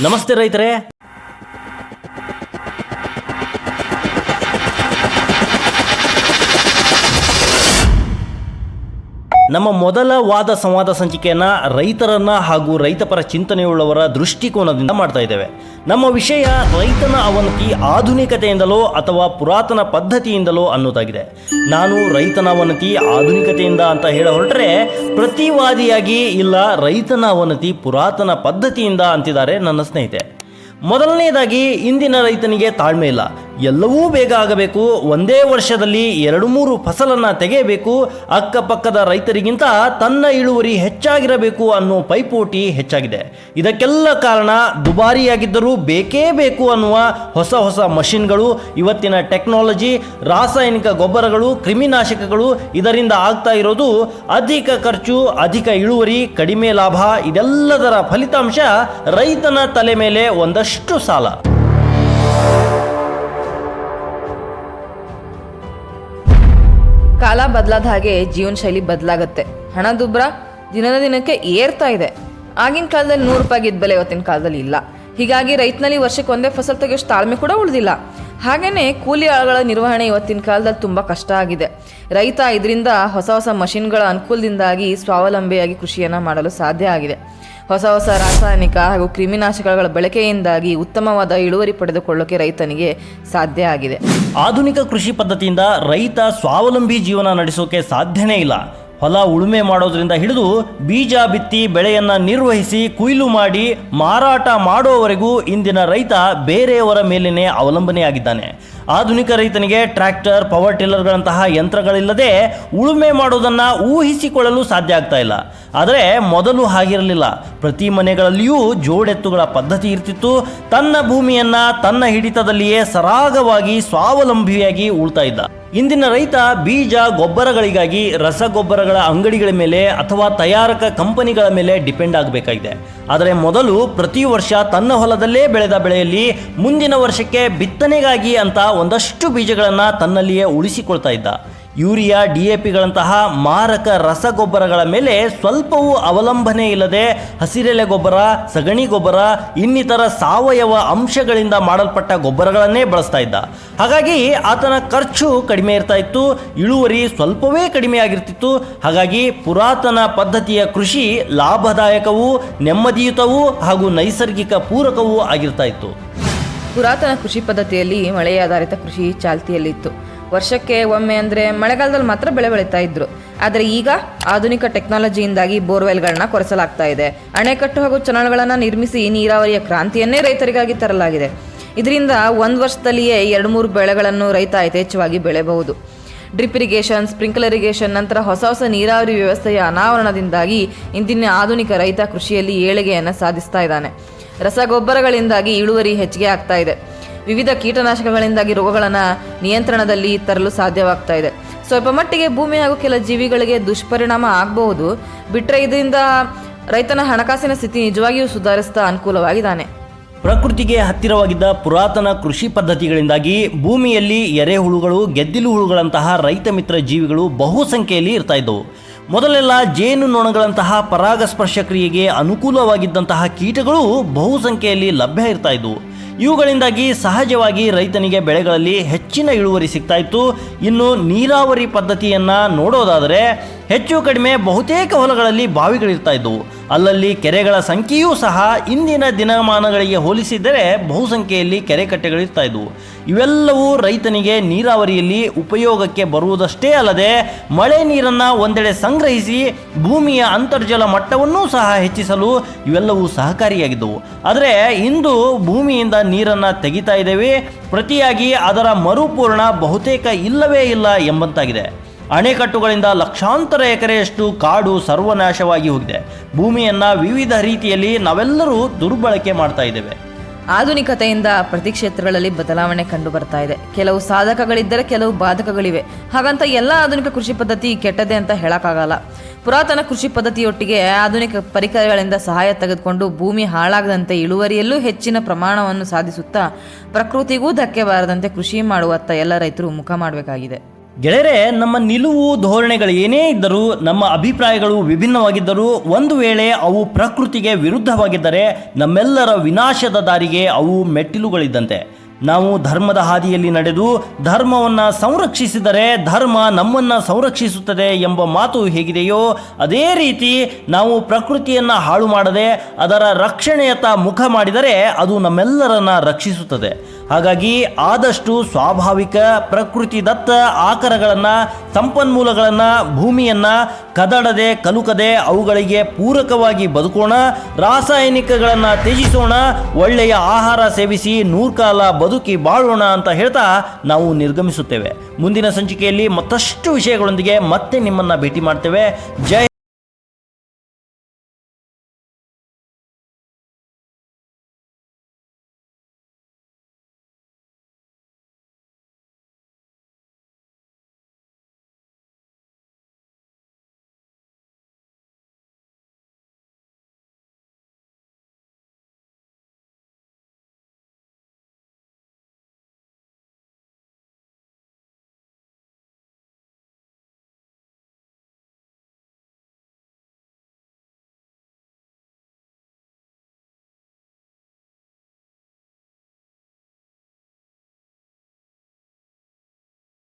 ನಮಸ್ತೆ ರೈತರೇ. ನಮ್ಮ ಮೊದಲ ವಾದ ಸಂವಾದ ಸಂಚಿಕೆಯನ್ನ ರೈತರನ್ನ ಹಾಗೂ ರೈತಪರ ಚಿಂತನೆಯುಳ್ಳವರ ದೃಷ್ಟಿಕೋನದಿಂದ ಮಾಡ್ತಾ ಇದ್ದೇವೆ. ನಮ್ಮ ವಿಷಯ ರೈತನ ಅವನತಿ ಆಧುನಿಕತೆಯಿಂದಲೋ ಅಥವಾ ಪುರಾತನ ಪದ್ಧತಿಯಿಂದಲೋ ಅನ್ನೋದಾಗಿದೆ. ನಾನು ರೈತನ ಅವನತಿ ಆಧುನಿಕತೆಯಿಂದ ಅಂತ ಹೇಳ ಹೊರಟ್ರೆ ಪ್ರತಿವಾದಿಯಾಗಿ ಇಲ್ಲ ರೈತನ ಅವನತಿ ಪುರಾತನ ಪದ್ಧತಿಯಿಂದ ಅಂತಿದ್ದಾರೆ ನನ್ನ ಸ್ನೇಹಿತೆ. ಮೊದಲನೆಯದಾಗಿ ಇಂದಿನ ರೈತನಿಗೆ ತಾಳ್ಮೆ ಇಲ್ಲ. ಎಲ್ಲವೂ ಬೇಗ ಆಗಬೇಕು. ಒಂದೇ ವರ್ಷದಲ್ಲಿ ಎರಡು ಮೂರು ಫಸಲನ್ನ ತೆಗೆಯಬೇಕು. ಅಕ್ಕಪಕ್ಕದ ರೈತರಿಗಿಂತ ತನ್ನ ಇಳುವರಿ ಹೆಚ್ಚಾಗಿರಬೇಕು ಅನ್ನೋ ಪೈಪೋಟಿ ಹೆಚ್ಚಾಗಿದೆ. ಇದಕ್ಕೆಲ್ಲ ಕಾರಣ ದುಬಾರಿಯಾಗಿದ್ದರೂ ಬೇಕೇ ಬೇಕು ಅನ್ನುವ ಹೊಸ ಹೊಸ ಮಷಿನ್ಗಳು, ಇವತ್ತಿನ ಟೆಕ್ನಾಲಜಿ, ರಾಸಾಯನಿಕ ಗೊಬ್ಬರಗಳು, ಕ್ರಿಮಿನಾಶಕಗಳು ಇದರಿಂದ ಆಗ್ತಾ ಇರೋದು ಅಧಿಕ ಖರ್ಚು, ಅಧಿಕ ಇಳುವರಿ, ಕಡಿಮೆ ಲಾಭ, ಇದೆಲ್ಲದರ ಫಲಿತಾಂಶ ರೈತನ ತಲೆ ಮೇಲೆ ಒಂದಷ್ಟು ಸಾಲ. ಕಾಲ ಬದಲಾದ ಹಾಗೆ ಜೀವನ ಶೈಲಿ ಬದಲಾಗುತ್ತೆ. ಹಣದುಬ್ಬರ ದಿನದ ದಿನಕ್ಕೆ ಏರ್ತಾ ಇದೆ. ಆಗಿನ ಕಾಲದಲ್ಲಿ ನೂರು ರೂಪಾಯಿ ಬೆಲೆ ಇವತ್ತಿನ ಕಾಲದಲ್ಲಿ ಇಲ್ಲ. ಹೀಗಾಗಿ ರೈತನಲ್ಲಿ ವರ್ಷಕ್ಕೆ ಒಂದೇ ಫಸಲ್ ತೆಗೆಯೋಷ್ಟು ತಾಳ್ಮೆ ಕೂಡ ಉಳಿದಿಲ್ಲ. ಹಾಗೆಯೇ ಕೂಲಿ ಆಳುಗಳ ನಿರ್ವಹಣೆ ಇವತ್ತಿನ ಕಾಲದಲ್ಲಿ ತುಂಬ ಕಷ್ಟ ಆಗಿದೆ. ರೈತ ಇದರಿಂದ ಹೊಸ ಹೊಸ ಮಷಿನ್ಗಳ ಅನುಕೂಲದಿಂದಾಗಿ ಸ್ವಾವಲಂಬಿಯಾಗಿ ಕೃಷಿಯನ್ನು ಮಾಡಲು ಸಾಧ್ಯ ಆಗಿದೆ. ಹೊಸ ಹೊಸ ರಾಸಾಯನಿಕ ಹಾಗೂ ಕ್ರಿಮಿನಾಶಕಗಳ ಬಳಕೆಯಿಂದಾಗಿ ಉತ್ತಮವಾದ ಇಳುವರಿ ಪಡೆದುಕೊಳ್ಳೋಕೆ ರೈತನಿಗೆ ಸಾಧ್ಯ ಆಗಿದೆ. ಆಧುನಿಕ ಕೃಷಿ ಪದ್ಧತಿಯಿಂದ ರೈತ ಸ್ವಾವಲಂಬಿ ಜೀವನ ನಡೆಸೋಕೆ ಸಾಧ್ಯನೇ ಇಲ್ಲ. ಹೊಲ ಉಳುಮೆ ಮಾಡೋದ್ರಿಂದ ಹಿಡಿದು ಬೀಜ ಬಿತ್ತಿ ಬೆಳೆಯನ್ನ ನಿರ್ವಹಿಸಿ ಕುಯ್ಲು ಮಾಡಿ ಮಾರಾಟ ಮಾಡೋವರೆಗೂ ಇಂದಿನ ರೈತ ಬೇರೆಯವರ ಮೇಲೇನೆ ಅವಲಂಬನೆಯಾಗಿದ್ದಾನೆ. ಆಧುನಿಕ ರೈತನಿಗೆ ಟ್ರ್ಯಾಕ್ಟರ್, ಪವರ್ ಟಿಲ್ಲರ್ಗಳಂತಹ ಯಂತ್ರಗಳಿಲ್ಲದೆ ಉಳುಮೆ ಮಾಡೋದನ್ನ ಊಹಿಸಿಕೊಳ್ಳಲು ಸಾಧ್ಯ ಆಗ್ತಾ ಇಲ್ಲ. ಆದರೆ ಮೊದಲು ಹಾಗಿರಲಿಲ್ಲ. ಪ್ರತಿ ಮನೆಗಳಲ್ಲಿಯೂ ಜೋಡೆತ್ತುಗಳ ಪದ್ಧತಿ ಇರ್ತಿತ್ತು. ತನ್ನ ಭೂಮಿಯನ್ನ ತನ್ನ ಹಿಡಿತದಲ್ಲಿಯೇ ಸರಾಗವಾಗಿ ಸ್ವಾವಲಂಬಿಯಾಗಿ ಉಳ್ತಾ ಇದ್ದ. ಇಂದಿನ ರೈತ ಬೀಜ ಗೊಬ್ಬರಗಳಿಗಾಗಿ ರಸಗೊಬ್ಬರಗಳ ಅಂಗಡಿಗಳ ಮೇಲೆ ಅಥವಾ ತಯಾರಕ ಕಂಪನಿಗಳ ಮೇಲೆ ಡಿಪೆಂಡ್ ಆಗಬೇಕಾಗಿದೆ. ಆದರೆ ಮೊದಲು ಪ್ರತಿ ವರ್ಷ ತನ್ನ ಹೊಲದಲ್ಲೇ ಬೆಳೆದ ಬೆಳೆಯಲ್ಲಿ ಮುಂದಿನ ವರ್ಷಕ್ಕೆ ಬಿತ್ತನೆಗಾಗಿ ಅಂತ ಒಂದಷ್ಟು ಬೀಜಗಳನ್ನು ತನ್ನಲ್ಲಿಯೇ ಉಳಿಸಿಕೊಳ್ತಾ ಇದ್ದ. ಯೂರಿಯಾ, ಡಿ ಎ ಪಿಗಳಂತಹ ಮಾರಕ ರಸಗೊಬ್ಬರಗಳ ಮೇಲೆ ಸ್ವಲ್ಪವೂ ಅವಲಂಬನೆ ಇಲ್ಲದೆ ಹಸಿರೆಲೆ ಗೊಬ್ಬರ, ಸಗಣಿ ಗೊಬ್ಬರ, ಇನ್ನಿತರ ಸಾವಯವ ಅಂಶಗಳಿಂದ ಮಾಡಲ್ಪಟ್ಟ ಗೊಬ್ಬರಗಳನ್ನೇ ಬಳಸ್ತಾ ಇದ್ದ. ಹಾಗಾಗಿ ಆತನ ಖರ್ಚು ಕಡಿಮೆ ಇರ್ತಾ ಇತ್ತು, ಇಳುವರಿ ಸ್ವಲ್ಪವೇ ಕಡಿಮೆ ಆಗಿರ್ತಿತ್ತು. ಹಾಗಾಗಿ ಪುರಾತನ ಪದ್ಧತಿಯ ಕೃಷಿ ಲಾಭದಾಯಕವೂ, ನೆಮ್ಮದಿಯುತವೂ ಹಾಗೂ ನೈಸರ್ಗಿಕ ಪೂರಕವೂ ಆಗಿರ್ತಾ ಇತ್ತು. ಪುರಾತನ ಕೃಷಿ ಪದ್ಧತಿಯಲ್ಲಿ ಮಳೆಯಾಧಾರಿತ ಕೃಷಿ ಚಾಲ್ತಿಯಲ್ಲಿತ್ತು. ವರ್ಷಕ್ಕೆ ಒಮ್ಮೆ ಅಂದರೆ ಮಳೆಗಾಲದಲ್ಲಿ ಮಾತ್ರ ಬೆಳೆ ಬೆಳೀತಾ ಇದ್ರು. ಆದರೆ ಈಗ ಆಧುನಿಕ ಟೆಕ್ನಾಲಜಿಯಿಂದಾಗಿ ಬೋರ್ವೆಲ್ಗಳನ್ನ ಕೊರೆಸಲಾಗ್ತಾ ಇದೆ. ಅಣೆಕಟ್ಟು ಹಾಗೂ ಚನಲ್ಗಳನ್ನು ನಿರ್ಮಿಸಿ ನೀರಾವರಿಯ ಕ್ರಾಂತಿಯನ್ನೇ ರೈತರಿಗಾಗಿ ತರಲಾಗಿದೆ. ಇದರಿಂದ ಒಂದು ವರ್ಷದಲ್ಲಿಯೇ ಎರಡು ಮೂರು ಬೆಳೆಗಳನ್ನು ರೈತ ಯಥೇಚ್ಛವಾಗಿ ಬೆಳೆಯಬಹುದು. ಡ್ರಿಪ್ ಇರಿಗೇಷನ್ ಸ್ಪ್ರಿಂಕ್ಲರ್ ಇರಿಗೇಷನ್, ನಂತರ ಹೊಸ ಹೊಸ ನೀರಾವರಿ ವ್ಯವಸ್ಥೆಯ ಅನಾವರಣದಿಂದಾಗಿ ಇಂದಿನ ಆಧುನಿಕ ರೈತ ಕೃಷಿಯಲ್ಲಿ ಏಳಿಗೆಯನ್ನು ಸಾಧಿಸ್ತಾ ಇದ್ದಾನೆ. ರಸಗೊಬ್ಬರಗಳಿಂದಾಗಿ ಇಳುವರಿ ಹೆಚ್ಚಿಗೆ ಆಗ್ತಾ ಇದೆ. ವಿವಿಧ ಕೀಟನಾಶಕಗಳಿಂದಾಗಿ ರೋಗಗಳನ್ನು ನಿಯಂತ್ರಣದಲ್ಲಿ ತರಲು ಸಾಧ್ಯವಾಗ್ತಾ ಇದೆ. ಸ್ವಲ್ಪ ಮಟ್ಟಿಗೆ ಭೂಮಿ ಹಾಗೂ ಕೆಲ ಜೀವಿಗಳಿಗೆ ದುಷ್ಪರಿಣಾಮ ಆಗಬಹುದು. ಬಿಟ್ಟರೆ ಇದರಿಂದ ರೈತನ ಹಣಕಾಸಿನ ಸ್ಥಿತಿ ನಿಜವಾಗಿಯೂ ಸುಧಾರಿಸ್ತಾ ಅನುಕೂಲವಾಗಿದ್ದಾನೆ. ಪ್ರಕೃತಿಗೆ ಹತ್ತಿರವಾಗಿದ್ದ ಪುರಾತನ ಕೃಷಿ ಪದ್ಧತಿಗಳಿಂದಾಗಿ ಭೂಮಿಯಲ್ಲಿ ಎರೆಹುಳುಗಳು ಗೆದ್ದಿಲು ಹುಳುಗಳಂತಹ ರೈತ ಮಿತ್ರ ಜೀವಿಗಳು ಬಹುಸಂಖ್ಯೆಯಲ್ಲಿ ಇರ್ತಾ ಇದ್ದವು. ಮೊದಲೆಲ್ಲ ಜೇನು ನೊಣಗಳಂತಹ ಪರಾಗಸ್ಪರ್ಶ ಕ್ರಿಯೆಗೆ ಅನುಕೂಲವಾಗಿದ್ದಂತಹ ಕೀಟಗಳು ಬಹುಸಂಖ್ಯೆಯಲ್ಲಿ ಲಭ್ಯ ಇರ್ತಾ ಇದ್ವು ಇವುಗಳಿಂದಾಗಿ ಸಹಜವಾಗಿ ರೈತನಿಗೆ ಬೆಳೆಗಳಲ್ಲಿ ಹೆಚ್ಚಿನ ಇಳುವರಿ ಸಿಗ್ತಾ ಇತ್ತು. ಇನ್ನು ನೀರಾವರಿ ಪದ್ಧತಿಯನ್ನು ನೋಡೋದಾದರೆ ಹೆಚ್ಚು ಕಡಿಮೆ ಬಹುತೇಕ ಹೊಲಗಳಲ್ಲಿ ಬಾವಿಗಳಿರ್ತಾ ಇದ್ದವು. ಅಲ್ಲಲ್ಲಿ ಕೆರೆಗಳ ಸಂಖ್ಯೆಯೂ ಸಹ ಇಂದಿನ ದಿನಮಾನಗಳಿಗೆ ಹೋಲಿಸಿದರೆ ಬಹುಸಂಖ್ಯೆಯಲ್ಲಿ ಕೆರೆ ಕಟ್ಟೆಗಳಿರ್ತಾ ಇದ್ದವು. ಇವೆಲ್ಲವೂ ರೈತನಿಗೆ ನೀರಾವರಿಯಲ್ಲಿ ಉಪಯೋಗಕ್ಕೆ ಬರುವುದಷ್ಟೇ ಅಲ್ಲದೆ ಮಳೆ ನೀರನ್ನು ಒಂದೆಡೆ ಸಂಗ್ರಹಿಸಿ ಭೂಮಿಯ ಅಂತರ್ಜಲ ಮಟ್ಟವನ್ನೂ ಸಹ ಹೆಚ್ಚಿಸಲು ಇವೆಲ್ಲವೂ ಸಹಕಾರಿಯಾಗಿದ್ದವು. ಆದರೆ ಇಂದು ಭೂಮಿಯಿಂದ ನೀರನ್ನು ತೆಗಿತಾ ಇದ್ದೇವೆ. ಪ್ರತಿಯಾಗಿ ಅದರ ಮರುಪೂರ್ಣ ಬಹುತೇಕ ಇಲ್ಲವೇ ಇಲ್ಲ ಎಂಬಂತಾಗಿದೆ. ಅಣೆಕಟ್ಟುಗಳಿಂದ ಲಕ್ಷಾಂತರ ಎಕರೆಯಷ್ಟು ಕಾಡು ಸರ್ವನಾಶವಾಗಿ ಹೋಗಿದೆ. ಭೂಮಿಯನ್ನ ವಿವಿಧ ರೀತಿಯಲ್ಲಿ ನಾವೆಲ್ಲರೂ ದುರ್ಬಳಕೆ ಮಾಡ್ತಾ ಇದ್ದೇವೆ. ಆಧುನಿಕತೆಯಿಂದ ಪ್ರತಿ ಕ್ಷೇತ್ರಗಳಲ್ಲಿ ಬದಲಾವಣೆ ಕಂಡು ಬರ್ತಾ ಇದೆ. ಕೆಲವು ಸಾಧಕಗಳಿದ್ದರೆ ಕೆಲವು ಬಾಧಕಗಳಿವೆ. ಹಾಗಂತ ಎಲ್ಲ ಆಧುನಿಕ ಕೃಷಿ ಪದ್ಧತಿ ಕೆಟ್ಟದೆ ಅಂತ ಹೇಳಕ್ಕಾಗಲ್ಲ. ಪುರಾತನ ಕೃಷಿ ಪದ್ಧತಿಯೊಟ್ಟಿಗೆ ಆಧುನಿಕ ಪರಿಕರಗಳಿಂದ ಸಹಾಯ ತೆಗೆದುಕೊಂಡು ಭೂಮಿ ಹಾಳಾಗದಂತೆ ಇಳುವರಿಯಲ್ಲೂ ಹೆಚ್ಚಿನ ಪ್ರಮಾಣವನ್ನು ಸಾಧಿಸುತ್ತಾ ಪ್ರಕೃತಿಗೂ ಧಕ್ಕೆ ಬಾರದಂತೆ ಕೃಷಿ ಮಾಡುವತ್ತ ಎಲ್ಲ ರೈತರು ಮುಖ ಮಾಡಬೇಕಾಗಿದೆ. ಗೆಳೆಯರೆ, ನಮ್ಮ ನಿಲುವು ಧೋರಣೆಗಳು ಏನೇ ಇದ್ದರೂ, ನಮ್ಮ ಅಭಿಪ್ರಾಯಗಳು ವಿಭಿನ್ನವಾಗಿದ್ದರೂ, ಒಂದು ವೇಳೆ ಅವು ಪ್ರಕೃತಿಗೆ ವಿರುದ್ಧವಾಗಿದ್ದರೆ, ನಮ್ಮೆಲ್ಲರ ವಿನಾಶದ ದಾರಿಗೆ ಅವು ಮೆಟ್ಟಿಲುಗಳಿದ್ದಂತೆ. ನಾವು ಧರ್ಮದ ಹಾದಿಯಲ್ಲಿ ನಡೆದು, ಧರ್ಮವನ್ನು ಸಂರಕ್ಷಿಸಿದರೆ ಧರ್ಮ ನಮ್ಮನ್ನು ಸಂರಕ್ಷಿಸುತ್ತದೆ ಎಂಬ ಮಾತು ಹೇಗಿದೆಯೋ, ಅದೇ ರೀತಿ ನಾವು ಪ್ರಕೃತಿಯನ್ನು ಹಾಳು ಮಾಡದೆ ಅದರ ರಕ್ಷಣೆಯತ್ತ ಮುಖ ಮಾಡಿದರೆ ಅದು ನಮ್ಮೆಲ್ಲರನ್ನ ರಕ್ಷಿಸುತ್ತದೆ. ಹಾಗಾಗಿ ಆದಷ್ಟು ಸ್ವಾಭಾವಿಕ ಪ್ರಕೃತಿ ದತ್ತ ಆಕರಗಳನ್ನು, ಸಂಪನ್ಮೂಲಗಳನ್ನು, ಭೂಮಿಯನ್ನು ಕದಡದೆ, ಕಲುಕದೆ ಅವುಗಳಿಗೆ ಪೂರಕವಾಗಿ ಬದುಕೋಣ, ರಾಸಾಯನಿಕಗಳನ್ನು ತ್ಯಜಿಸೋಣ, ಒಳ್ಳೆಯ ಆಹಾರ ಸೇವಿಸಿ ನೂರ್ಕಾಲ ಬದುಕಿ ಬಾಳೋಣ ಅಂತ ಹೇಳ್ತಾ ನಾವು ನಿರ್ಗಮಿಸುತ್ತೇವೆ. ಮುಂದಿನ ಸಂಚಿಕೆಯಲ್ಲಿ ಮತ್ತಷ್ಟು ವಿಷಯಗಳೊಂದಿಗೆ ಮತ್ತೆ ನಿಮ್ಮನ್ನು ಭೇಟಿ ಮಾಡ್ತೇವೆ. ಜೈ